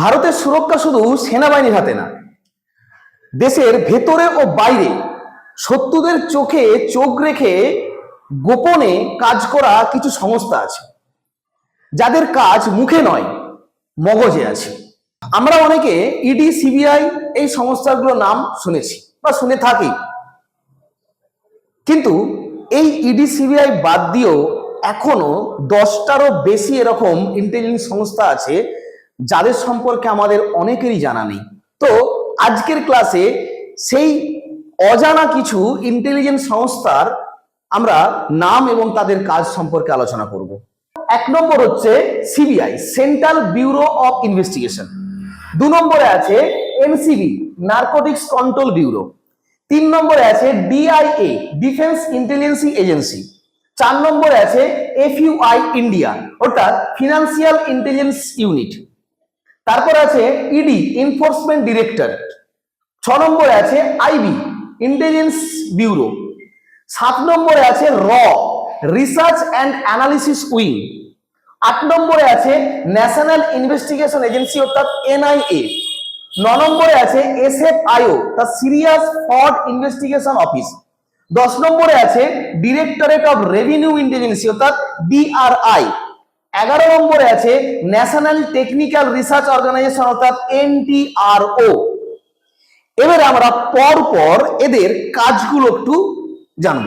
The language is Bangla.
ভারতের সুরক্ষা শুধু সেনাবাহিনীর হাতে না, দেশের ভেতরে ও বাইরে শত্রুদের চোখে চোখ রেখে গোপনে কাজ করা কিছু সংস্থা আছে। যাদের কাজ মুখে নয়, মগজে আছে। আমরা অনেকে ইডি সিবিআই এই সংস্থাগুলোর নাম শুনেছি বা শুনে থাকি। কিন্তু এই ইডি সিবিআই বাদ দিয়েও এখনও দশটারও বেশি এরকম ইন্টেলিজেন্স সংস্থা আছে যাদের সম্পর্কে আমাদের অনেকেরই জানা নেই। তো আজকের ক্লাসে সেই অজানা কিছু ইন্টেলিজেন্স সংস্থার আমরা নাম এবং তাদের কাজ সম্পর্কে আলোচনা করব। এক নম্বর হচ্ছে CBI central bureau of investigation দু নম্বরে আছে এনসিবি নার্কোটিক্স কন্ট্রোল ব্যুরো তিন নম্বরে আছে ডিআইএ ডিফেন্স ইন্টেলিজেন্সি এজেন্সি চার নম্বরে আছে এফইউআই ইন্ডিয়া অর্থাৎ ফিনান্সিয়াল ইন্টেলিজেন্স ইউনিট তারপর আছে ইডি এনফোর্সমেন্ট ডিরেক্টর ছ নম্বরে আছে আইবি ইন্টেলিজেন্স ব্যুরো সাত নম্বরে আছে র রিসার্চ অ্যান্ড অ্যানালিসিস উইং আট নম্বরে আছে ন্যাশনাল ইনভেস্টিগেশন এজেন্সি অর্থাৎ এনআইএ ন নম্বরে আছে SFIO the serious fraud investigation office দশ নম্বরে আছে ডিরেক্টরেট অফ রেভিনিউ ইন্টেলিজেন্সি অর্থাৎ ডিআরআই এগারো নম্বরে আছে ন্যাশনাল টেকনিক্যাল রিসার্চ অর্গানাইজেশন অর্থাৎ এনটিআরও এবারে আমরা পর পর এদের কাজগুলো একটু জানব।